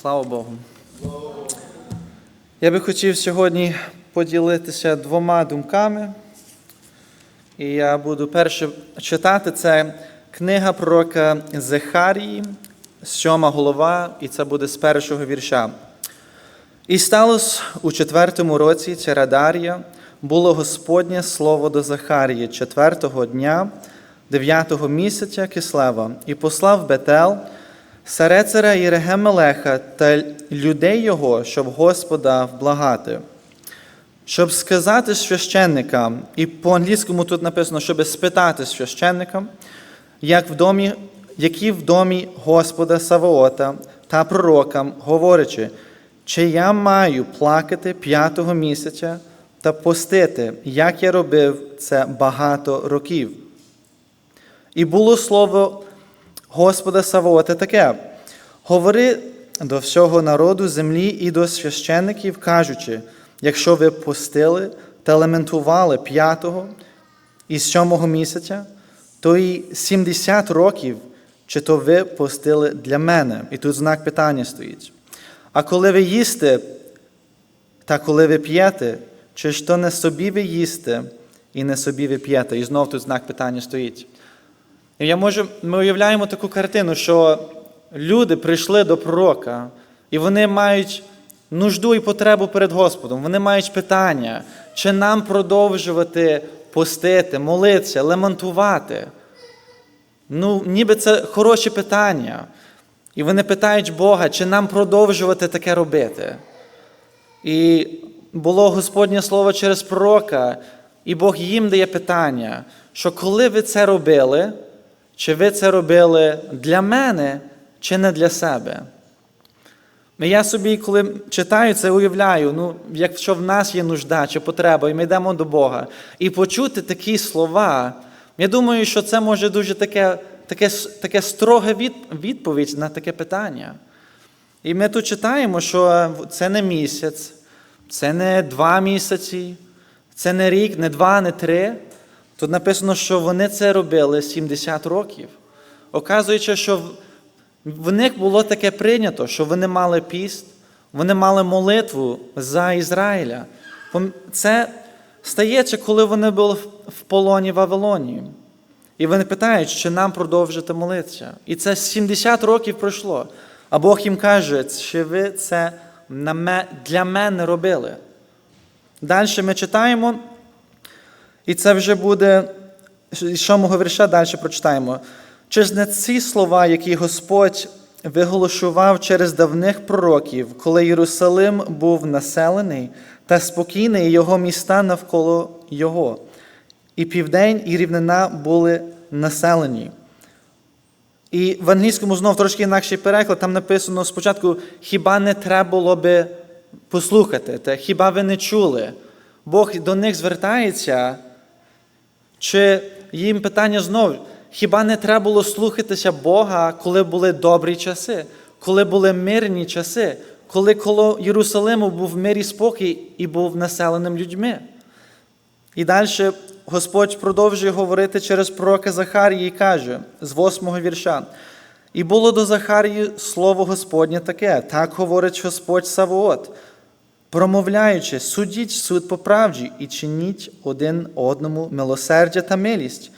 Слава Богу. Я би хотів сьогодні поділитися двома думками. І я буду перше читати це книга пророка Зехарії, сьома голова, і це буде з першого вірша. І сталося у четвертому році царя Дарія було Господнє слово до Захарії четвертого дня, дев'ятого місяця Кислева, і послав Бетел, Сарецера і Регемелеха та людей його, щоб Господа вблагати. Щоб сказати священникам, і по-англійському тут написано, щоб спитати священникам, як в домі, які в домі Господа Савоота та пророкам, говорячи, чи я маю плакати п'ятого місяця та постити, як я робив це багато років. І було слово Господа Савоота таке: говори до всього народу землі і до священників, кажучи, якщо ви постили та лементували п'ятого і сьомого місяця, то і 70 років, чи то ви постили для мене. І тут знак питання стоїть. А коли ви їсте, та коли ви п'єте, чи ж то не собі ви їсте і не собі ви п'єте? І знов тут знак питання стоїть. Я можу, ми уявляємо таку картину, що люди прийшли до пророка, і вони мають нужду і потребу перед Господом. Вони мають питання, чи нам продовжувати постити, молитися, лементувати. Ну, ніби це хороші питання. І вони питають Бога, чи нам продовжувати таке робити. І було Господнє Слово через пророка, і Бог їм дає питання, що коли ви це робили, чи ви це робили для мене, чи не для себе? Я собі, коли читаю це, уявляю, ну, якщо в нас є нужда чи потреба, і ми йдемо до Бога, і почути такі слова, я думаю, що це може дуже таке, таке, таке строге від, відповідь на таке питання. І ми тут читаємо, що це не місяць, це не два місяці, це не рік, не два, не три. Тут написано, що вони це робили 70 років. Оказуючи, що в- них було таке прийнято, що вони мали піст, вони мали молитву за Ізраїля. Це стається, коли вони були в полоні Вавилонії. І вони питають, чи нам продовжити молитися. І це 70 років пройшло. А Бог їм каже, чи ви це для мене робили. Далі ми читаємо, і це вже буде з сьомого вірша далі прочитаємо. Чи ж не ці слова, які Господь виголошував через давних пророків, коли Єрусалим був населений та спокійний, його міста навколо його, і південь, і рівнина були населені. І в англійському знов трошки інакший переклад, там написано спочатку, хіба не треба було би послухати, та хіба ви не чули? Бог до них звертається, чи їм питання знову, хіба не треба було слухатися Бога, коли були добрі часи, коли були мирні часи, коли коло Єрусалиму був мир і спокій і був населеним людьми? І далі Господь продовжує говорити через пророка Захарії і каже з восьмого вірша. І було до Захарії слово Господнє таке, так говорить Господь Савоот, промовляючи, судіть суд по правді і чиніть один одному милосердя та милість,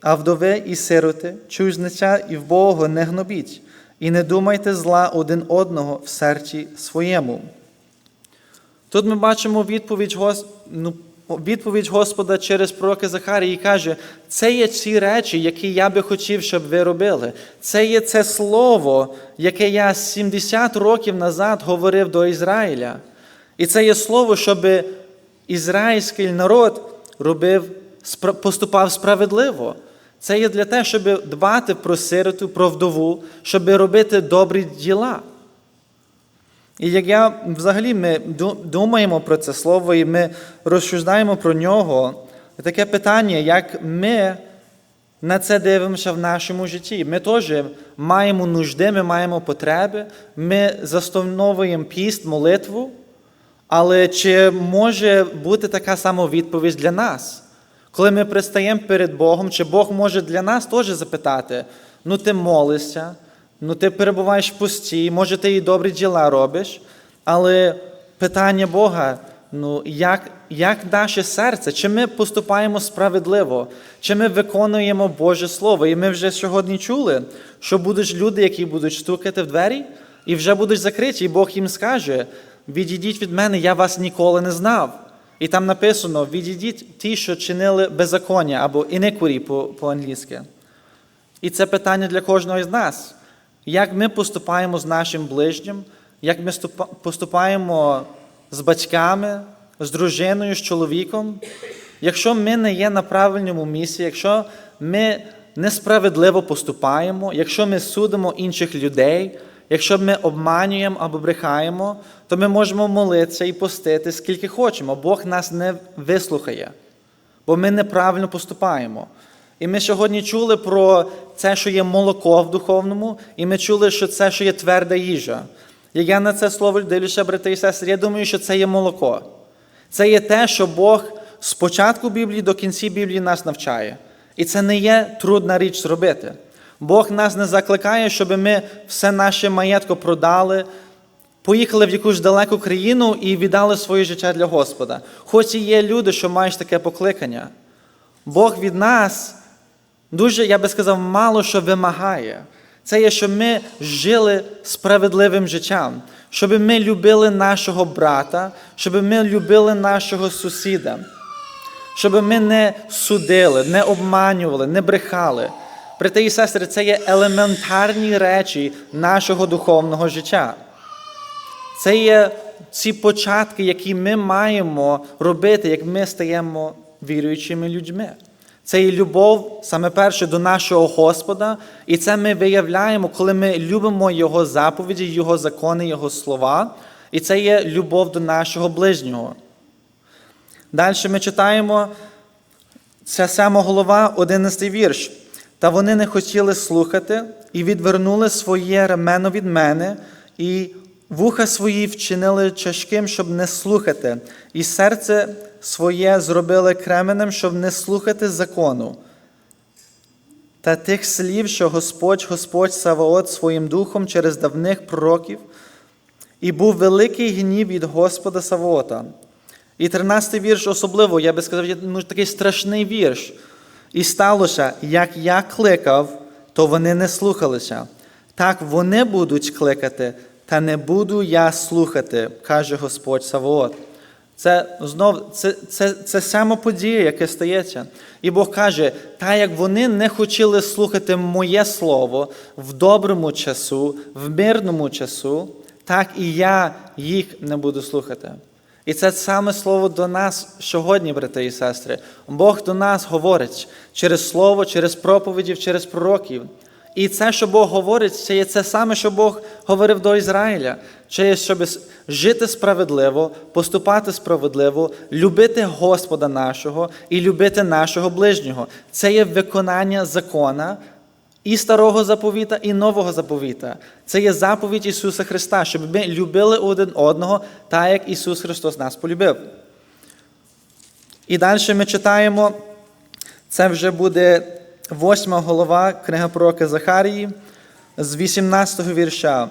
а вдове і сироти, чужниця і вбогого не гнобіть, і не думайте зла один одного в серці своєму. Тут ми бачимо відповідь, ну, відповідь Господа через пророка Захарії і каже, це є ці речі, які я би хотів, щоб ви робили. Це є це слово, яке я 70 років назад говорив до Ізраїля. І це є слово, щоб ізраїльський народ робив, поступав справедливо. Це є для того, щоб дбати про сироту, про вдову, щоб робити добрі діла. І як я взагалі ми думаємо про це слово, і ми розсуждаємо про нього, таке питання, як ми на це дивимося в нашому житті. Ми теж маємо нужди, ми маємо потреби, ми застановуємо піст, молитву, але чи може бути така сама відповідь для нас? Коли ми пристаємо перед Богом, чи Бог може для нас теж запитати: ну ти молишся, Ну, ти перебуваєш в пусті, може, ти і добрі діла робиш, але питання Бога, ну, як, як наше серце, чи ми поступаємо справедливо, чи ми виконуємо Боже Слово? І ми вже сьогодні чули, що будуть люди, які будуть стукати в двері, і вже будуть закриті, і Бог їм скаже: відійдіть від мене, я вас ніколи не знав. І там написано: відійдіть ті, що чинили беззаконня або по- по-англійськи. І це питання для кожного з нас. Як ми поступаємо з нашим ближнім, як ми поступаємо з батьками, з дружиною, з чоловіком. Якщо ми не є на правильному місці, якщо ми несправедливо поступаємо, якщо ми судимо інших людей, якщо ми обманюємо або брехаємо, то ми можемо молитися і постити скільки хочемо. Бог нас не вислухає бо ми неправильно поступаємо. І ми сьогодні чули про це, що є молоко в духовному, і ми чули, що це, що є тверда їжа. Як я на це слово дивлюся, брати і сестри, я думаю, що це є молоко. Це є те, що Бог з початку Біблії до кінці Біблії нас навчає. І це не є трудна річ зробити. Бог нас не закликає, щоб ми все наше маєтко продали, поїхали в якусь далеку країну і віддали своє життя для Господа. Хоч і є люди, що мають таке покликання. Бог від нас дуже, я би сказав, мало що вимагає. Це є, щоб ми жили справедливим життям, щоб ми любили нашого брата, щоб ми любили нашого сусіда, щоб ми не судили, не обманювали, не брехали. Брати і сестри, це є елементарні речі нашого духовного життя. Це є ці початки, які ми маємо робити, як ми стаємо віруючими людьми. Це є любов саме перше до нашого Господа, і це ми виявляємо, коли ми любимо Його заповіді, Його закони, Його слова. І це є любов до нашого ближнього. Далі ми читаємо ця сама голова, 11 вірш. Та вони не хотіли слухати і відвернули своє ремено від мене, і вуха свої вчинили тяжким, щоб не слухати, і серце своє зробили кременем, щоб не слухати закону. Та тих слів, що Господь, Господь Саваот своїм духом через давних пророків, і був великий гнів від Господа Саваота. І 13 вірш особливо, я би сказав, ну, такий страшний вірш. І сталося, як я кликав, то вони не слухалися. Так вони будуть кликати, та не буду я слухати, каже Господь Саваот. Це знов це, це, це сама подія, яка стається. І Бог каже: та як вони не хотіли слухати моє слово в доброму часу, в мирному часу, так і я їх не буду слухати. І це саме слово до нас сьогодні, брати і сестри. Бог до нас говорить через слово, через проповідів, через пророків. І це, що Бог говорить, це є це саме, що Бог говорив до Ізраїля. Це є, щоб жити справедливо, поступати справедливо, любити Господа нашого і любити нашого ближнього. Це є виконання закона і старого заповіта, і нового заповіта. Це є заповідь Ісуса Христа, щоб ми любили один одного, так як Ісус Христос нас полюбив. І далі ми читаємо, це вже буде восьма голова книга пророка Захарії з 18 вірша.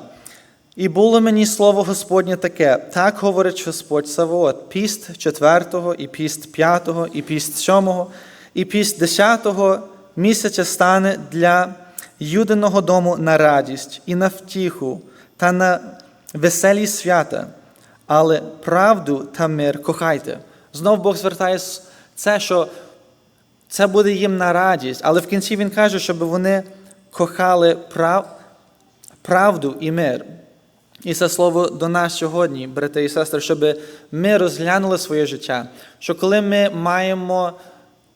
І було мені слово Господнє таке, так говорить Господь Савоот, піст четвертого, і піст п'ятого, і піст сьомого, і піст десятого місяця стане для юдиного дому на радість і на втіху та на веселі свята, але правду та мир кохайте. Знов Бог звертає це, що це буде їм на радість, але в кінці Він каже, щоб вони кохали прав... правду і мир. І це слово до нас сьогодні, брати і сестри, щоб ми розглянули своє життя, що коли ми маємо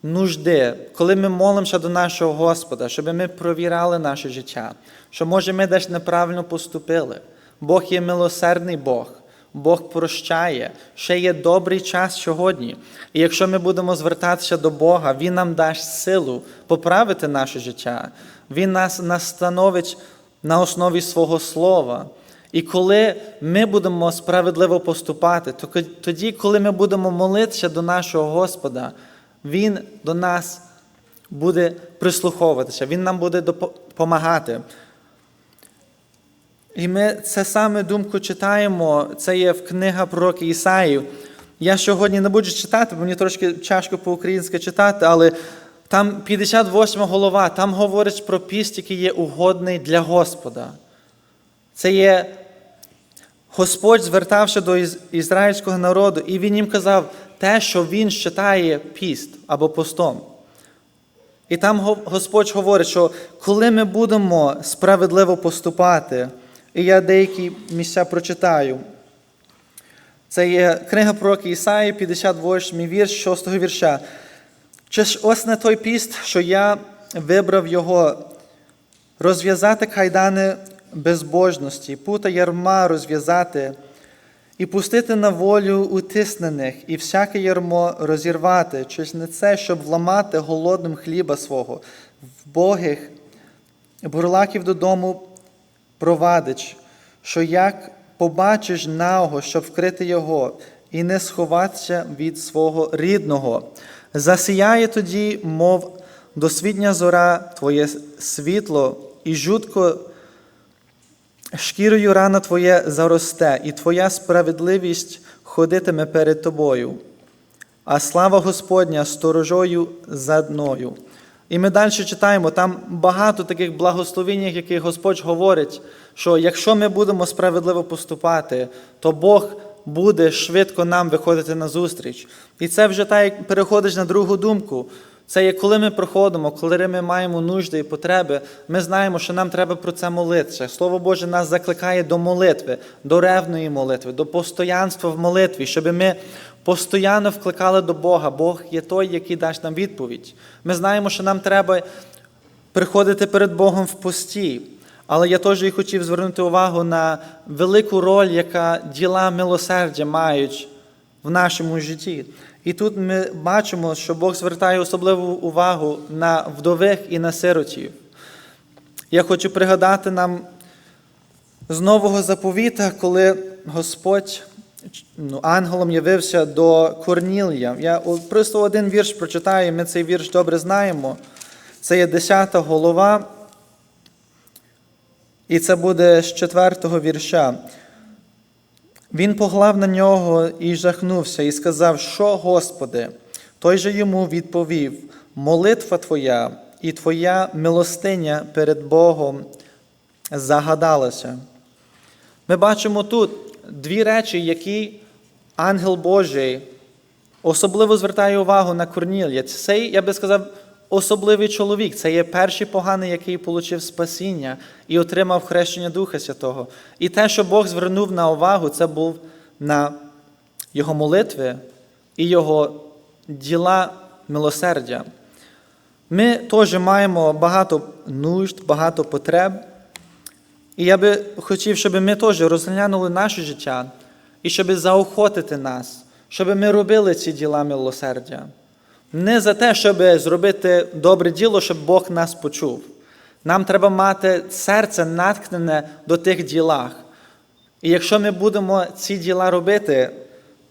нужди, коли ми молимося до нашого Господа, щоб ми провіряли наше життя, що може ми десь неправильно поступили. Бог є милосердний Бог. Бог прощає, ще є добрий час сьогодні. І якщо ми будемо звертатися до Бога, Він нам дасть силу поправити наше життя. Він нас настановить на основі свого слова. І коли ми будемо справедливо поступати, то тоді, коли ми будемо молитися до нашого Господа, Він до нас буде прислуховуватися, Він нам буде допомагати. І ми це саме думку читаємо, це є в книга пророка Ісаїв. Я сьогодні не буду читати, бо мені трошки тяжко по-українськи читати, але там 58 голова, там говорить про піст, який є угодний для Господа. Це є Господь звертався до ізраїльського народу, і він їм казав те, що він вважає піст або постом. І там Господь говорить, що коли ми будемо справедливо поступати, і я деякі місця прочитаю. Це є книга пророка Ісаї, 58 вірш, 6 вірша. Чи ж ось не той піст, що я вибрав його розв'язати кайдани безбожності, пута ярма розв'язати, і пустити на волю утиснених, і всяке ярмо розірвати, чи ж не це, щоб вламати голодним хліба свого, вбогих, бурлаків додому провадич, що як побачиш наго, щоб вкрити його, і не сховатися від свого рідного. Засіяє тоді, мов досвідня зора, твоє світло, і жутко шкірою рана твоє заросте, і твоя справедливість ходитиме перед тобою, а слава Господня сторожою за мною. І ми далі читаємо, там багато таких благословень, які Господь говорить, що якщо ми будемо справедливо поступати, то Бог буде швидко нам виходити на зустріч. І це вже так, як переходиш на другу думку. Це є коли ми проходимо, коли ми маємо нужди і потреби, ми знаємо, що нам треба про це молитися. Слово Боже нас закликає до молитви, до ревної молитви, до постоянства в молитві, щоб ми постійно вкликали до Бога. Бог є той, який дасть нам відповідь. Ми знаємо, що нам треба приходити перед Богом в пості. Але я теж і хотів звернути увагу на велику роль, яка діла милосердя мають в нашому житті. І тут ми бачимо, що Бог звертає особливу увагу на вдових і на сиротів. Я хочу пригадати нам з нового заповіта, коли Господь ну, ангелом явився до Корнілія. Я просто один вірш прочитаю, ми цей вірш добре знаємо. Це є 10 голова, і це буде з 4 вірша. Він поглав на нього і жахнувся, і сказав, що, Господи, той же йому відповів: молитва Твоя і Твоя милостиня перед Богом загадалася. Ми бачимо тут дві речі, які ангел Божий особливо звертає увагу на Корнілія. Цей, я би сказав, особливий чоловік. Це є перший поганий, який отримав спасіння і отримав хрещення Духа Святого. І те, що Бог звернув на увагу, це був на його молитви і його діла милосердя. Ми теж маємо багато нужд, багато потреб. І я би хотів, щоб ми теж розглянули наше життя і щоб заохотити нас, щоб ми робили ці діла милосердя. Не за те, щоб зробити добре діло, щоб Бог нас почув. Нам треба мати серце наткнене до тих ділах. І якщо ми будемо ці діла робити,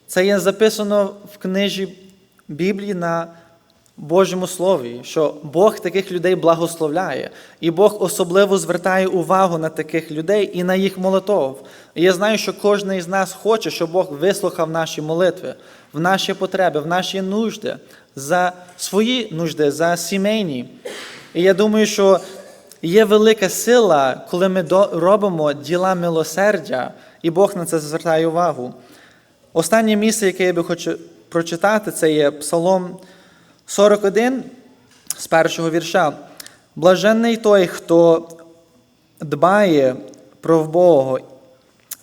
це є записано в книжі Біблії на Божому Слові, що Бог таких людей благословляє, і Бог особливо звертає увагу на таких людей і на їх молитов. І я знаю, що кожен із нас хоче, щоб Бог вислухав наші молитви, в наші потреби, в наші нужди, за свої нужди, за сімейні. І я думаю, що є велика сила, коли ми робимо діла милосердя, і Бог на це звертає увагу. Останнє місце, яке я би хочу прочитати, це є Псалом 41 з першого вірша. Блаженний той, хто дбає про Бога.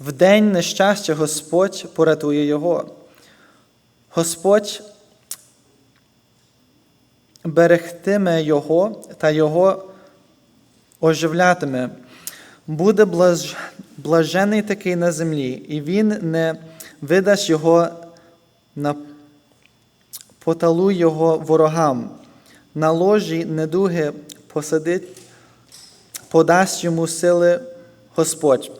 В день нещастя Господь порятує його. Господь берегтиме його та його оживлятиме. Буде блаж... блажений такий на землі, і він не видасть його на поталуй його ворогам, на ложі недуги посадить, подасть йому сили Господь.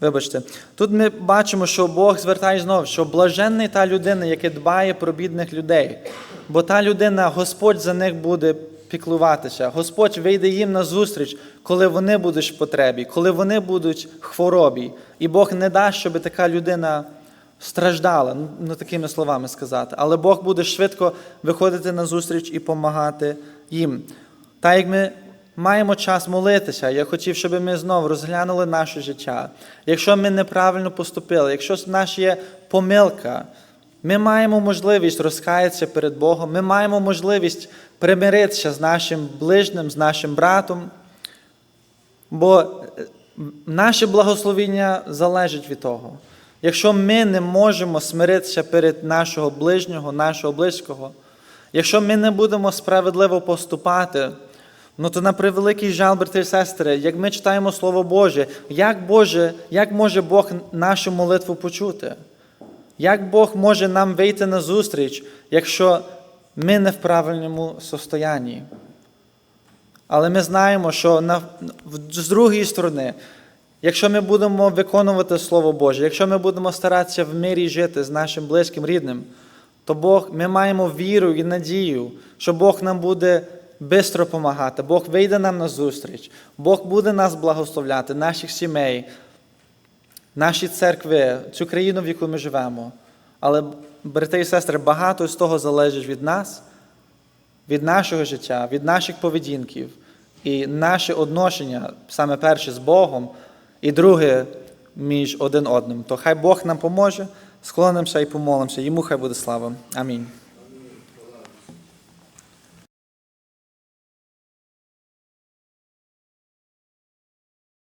Вибачте, тут ми бачимо, що Бог звертає знову, що блаженний та людина, яка дбає про бідних людей. Бо та людина, Господь за них буде піклуватися. Господь вийде їм на зустріч, коли вони будуть в потребі, коли вони будуть в хворобі. І Бог не дасть, щоб така людина страждала, ну, ну такими словами сказати. Але Бог буде швидко виходити на зустріч і допомагати їм. Так як ми маємо час молитися, я хотів, щоб ми знову розглянули наше життя. Якщо ми неправильно поступили, якщо в нас є помилка, ми маємо можливість розкаятися перед Богом, ми маємо можливість примиритися з нашим ближнім, з нашим братом. Бо е, наше благословіння залежить від того. Якщо ми не можемо смиритися перед нашого ближнього, нашого близького, якщо ми не будемо справедливо поступати, ну то на превеликий жаль, брати і сестри, як ми читаємо Слово Боже, як, Боже, як може Бог нашу молитву почути? Як Бог може нам вийти на зустріч, якщо ми не в правильному состоянні? Але ми знаємо, що на, з другої сторони, якщо ми будемо виконувати Слово Боже, якщо ми будемо старатися в мирі жити з нашим близьким рідним, то Бог, ми маємо віру і надію, що Бог нам буде швидко допомагати, Бог вийде нам на зустріч, Бог буде нас благословляти, наших сімей, наші церкви, цю країну, в яку ми живемо. Але, брати і сестри, багато з того залежить від нас, від нашого життя, від наших поведінків і наше одношення, саме перше з Богом, і друге між один одним. То хай Бог нам поможе, склонимося і помолимося. Йому хай буде слава. Амінь.